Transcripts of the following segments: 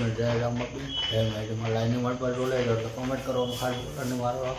ને જય રામ આપી જય મેડમાં લાઈની માર પર રોલે એટલે કોમેન્ટ કરવાનું ખાસ અને મારો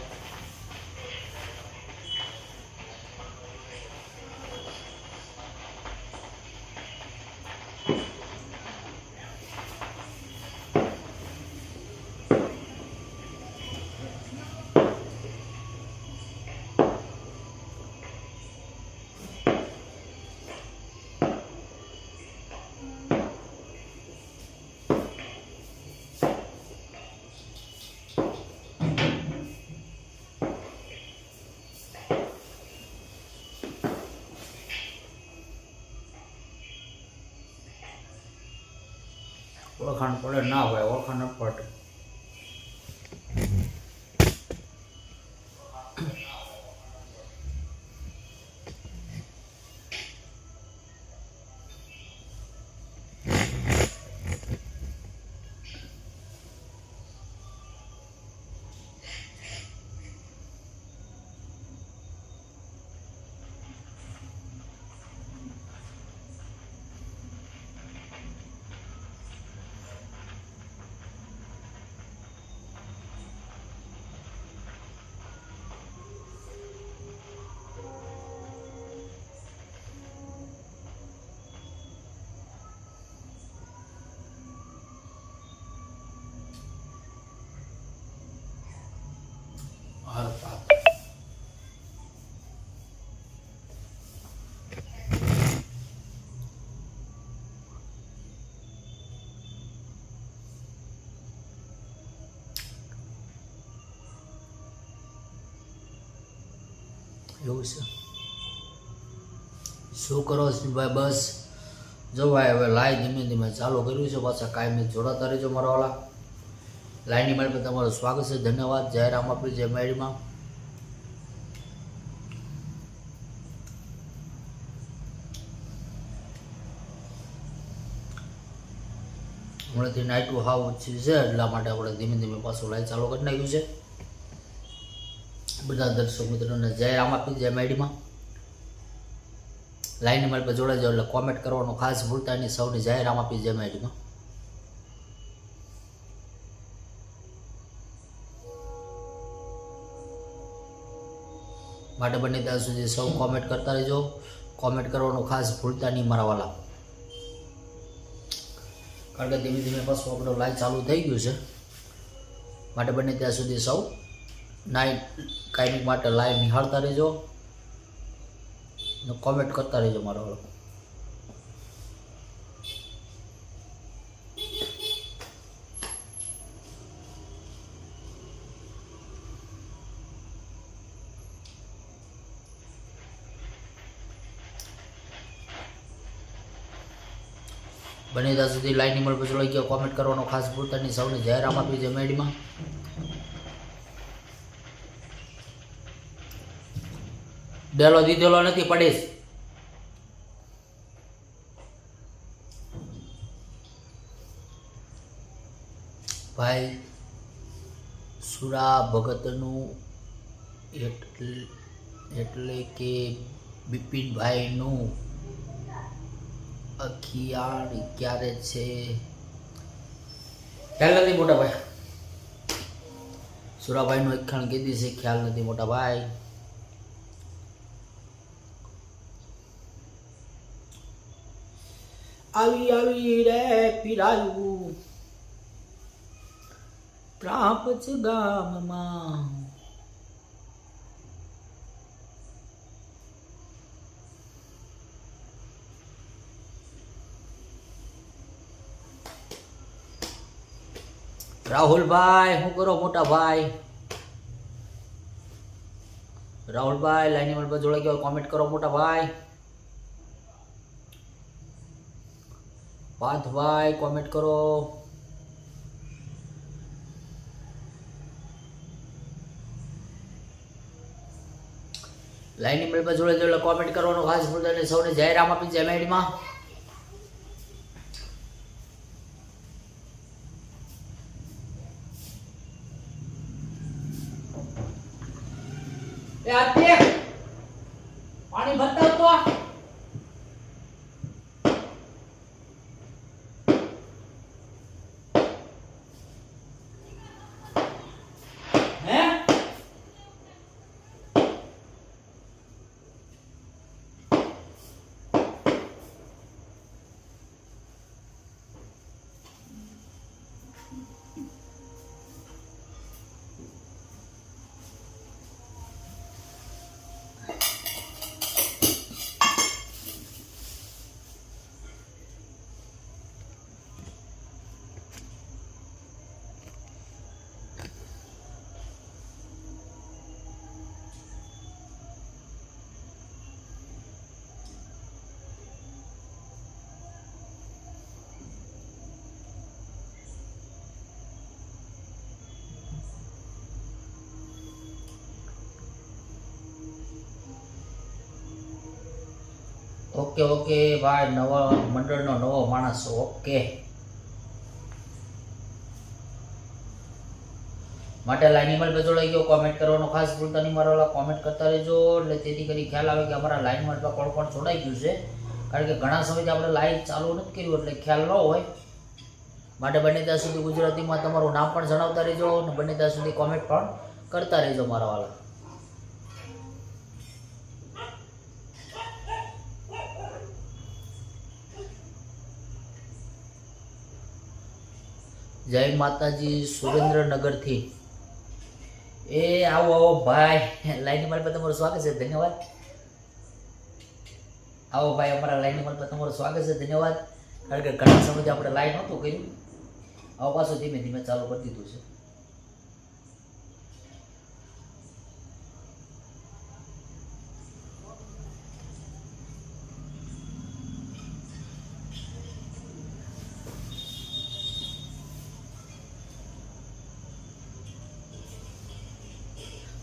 ઓળખાણ પડે ના હોય ઓળખાણ પડે હાલ એવું છે. શું કરો ભાઈ? બસ. જો ભાઈ, હવે લાઈ ધીમે ધીમે ચાલુ કર્યું છે. પાછા કાયમી જોડાતા રહેજો મારા વાળા લાઈની મારી તમારું સ્વાગત છે, ધન્યવાદ. જય રામ આપી જય મેળીમાં હમણાંથી નાઇટું હાવ ઓછી છે, એટલા માટે આપણે ધીમે ધીમે પાછું લાઈન ચાલુ કરી નાખ્યું છે. બધા દર્શક મિત્રોને જય રામ આપી જય મેડીમાં લાઈન મારી પર જોડાઈ જાઓ એટલે કોમેન્ટ કરવાનું ખાસ ભૂલતા નહીં. સૌને જય રામ આપી જય મેડીમાં માટે બને ત્યાં સુધી સૌ કોમેન્ટ કરતા રહેજો. કોમેન્ટ કરવાનું ખાસ ભૂલતા નહીં મારા વાલા. કારણ કે ધીમે ધીમે પાછું આપણું લાઈવ ચાલુ થઈ ગયું છે. માટે બને ત્યાં સુધી સૌ નાઇટ કાયમી માટે લાઈવ નિહાળતા રહેજો. કોમેન્ટ કરતા રહેજો મારા વાળો બને ત્યાં સુધી લાઈન નંબર પછી લઈ ગયો કોમેન્ટ કરવાનો ખાસ ભૂલતા નહીં સૌને જાહેરામ આપી છે મેડીમાં ડેલો દીધેલો નથી, પડીશ. ભાઈ, સુરા ભગતનું એટલે એટલે કે બિપિનભાઈનું અખિયાળ ક્યારે છે. ખ્યાલ નથી મોટા ભાઈ. સુરાભાઈનું અખાણ કીધી છે ખ્યાલ નથી મોટા ભાઈ. આવી આવી રે પીરાયું. પ્રાપ્ત ગામમાં રાહુલભાઈ, શું કરો મોટા ભાઈ? રાહુલભાઈ, લાઈન નંબર પર જોડાઈ ગયો. કોમેન્ટ કરો મોટા ભાઈ. પાર્થભાઈ કોમેન્ટ કરો. લાઈન નંબર પર જોડે જોડે કોમેન્ટ કરવાનો ખાસ ભૂલતા સૌને જય રામ આપી જય મેડીમાં ઓકે ઓકે, ભાઈ, નવા મંડળનો નવો માણસ, ઓકે. માટે પર જોડાઈ ગયો કોમેન્ટ કરવાનો ખાસ ભૂલતા નહીં મારા કોમેન્ટ કરતા રહેજો. એટલે તેથી કરી ખ્યાલ આવે કે અમારા લાઈનમાં એટલા કોણ કોણ જોડાઈ ગયું છે. કારણ કે ઘણા સમયથી આપણે લાઈવ ચાલુ નથી કર્યું, એટલે ખ્યાલ ન હોય. માટે બને ત્યાં સુધી ગુજરાતીમાં તમારું નામ પણ જણાવતા રહેજો અને બને ત્યાં સુધી કોમેન્ટ પણ કરતા રહેજો મારા વાળા. જય માતાજી સુરેન્દ્રનગરથી. એ આવો આવો, ભાઈ. લાઈન નંબર પર તમારું સ્વાગત છે, ધન્યવાદ. આવો, ભાઈ, અમારા લાઈન નંબર પર તમારું સ્વાગત છે, ધન્યવાદ. કારણ કે ઘણા સમયથી આપણે લાઈન નહોતું કર્યું. આવો પાછું ધીમે ધીમે ચાલુ કરી દીધું છે.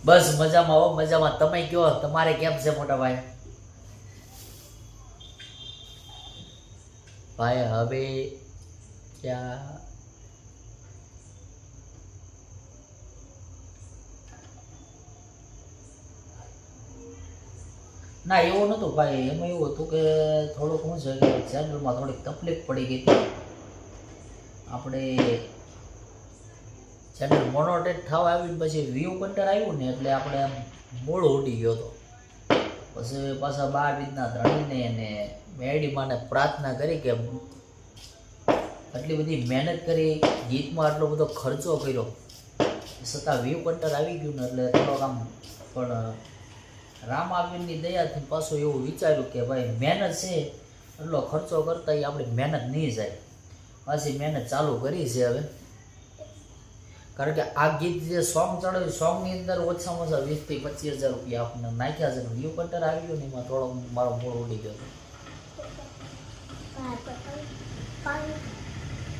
બસ મજામાં આવો મજામાં. તમે કયો તમારે કેમ છે મોટા ભાઈ? ભાઈ, હવે ક્યાં? ના, એવું નહોતું ભાઈ. એમાં એવું હતું કે થોડુંક શું છે કે ચેનલમાં થોડીક તકલીફ પડી ગઈ હતી. આપણે ચેનલ મોનોટેટ થવા આવીને પછી વ્યૂ કંટર આવ્યું ને એટલે આપણે આમ મૂળ ઉડી ગયો હતો પછી પાછા બાર રીતના ધણીને અને મેડીમાને પ્રાર્થના કરી કે આટલી બધી મહેનત કરી, ગીતમાં આટલો બધો ખર્ચો કર્યો છતાં વ્યૂ કંટર આવી ગયું ને એટલે થોડોક આમ પણ, રામાવીરની દયાથી પાછું એવું વિચાર્યું કે ભાઈ મહેનત છે એટલો ખર્ચો કરતા એ આપણી મહેનત નહીં જાય. પાછી મહેનત ચાલુ કરી છે હવે. કારણ કે આ ગીત જે સોંગ ચડાવ્યું સોંગની અંદર ઓછામાં ઓછા વીસથી પચીસ હજાર રૂપિયા આપણને નાખ્યા છે. વ્યૂ કટર આવી ગયો ને એમાં થોડો મારો મૂળ ઉડી ગયો.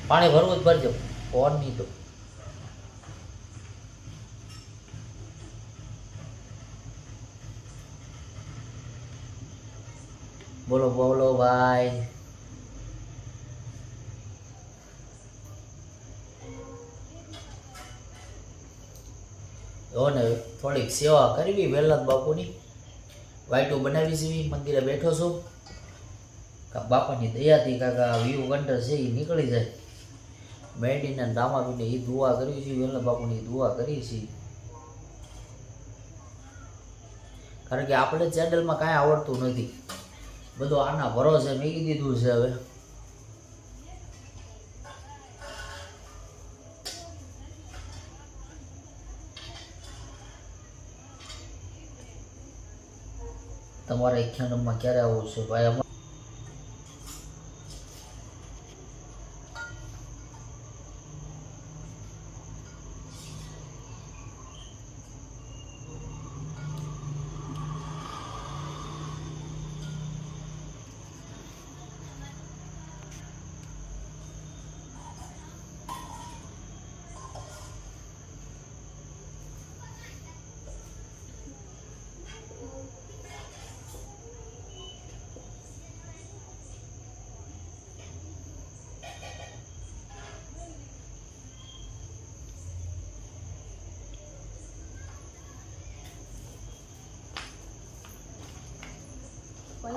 પાણી ભરવું જ ભરજો ફોન નહીં તો. બોલો બોલો ભાઈ. જો ને થોડીક સેવા કરવી, વેલનાથ બાપુની. વાઈટો બનાવી છે મંદિરે બેઠો છું. કા બાપાની દયાથી કાકા વ્યૂ કંટર છે એ નીકળી જાય. મેડીને રામાબીને એ દુઆ કરી છે, વેલનાથ બાપુની દુઆ કરી છે. કારણ કે આપણે ચેનલમાં કાંઈ આવડતું નથી. બધું આના ભરોસે મેં દીધું છે હવે. તમારે નંબરમાં ક્યારે આવવું છે? ભાઈ Oi,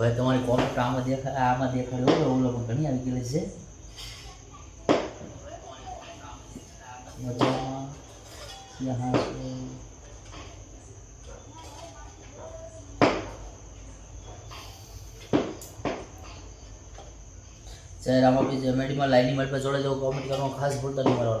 ભાઈ, તમારી કોમેન્ટ આમાં દેખાય આમાં દેખાડ્યો હોય, ઓલો પણ ઘણી આવી ગયેલી છે. મજામાં? યહાં સે જય રામાપી જય મેડીમાં લાઈની પર જોડે જવું કોમેન્ટ કરવાનું, ખાસ ભૂલતા નહીં મારા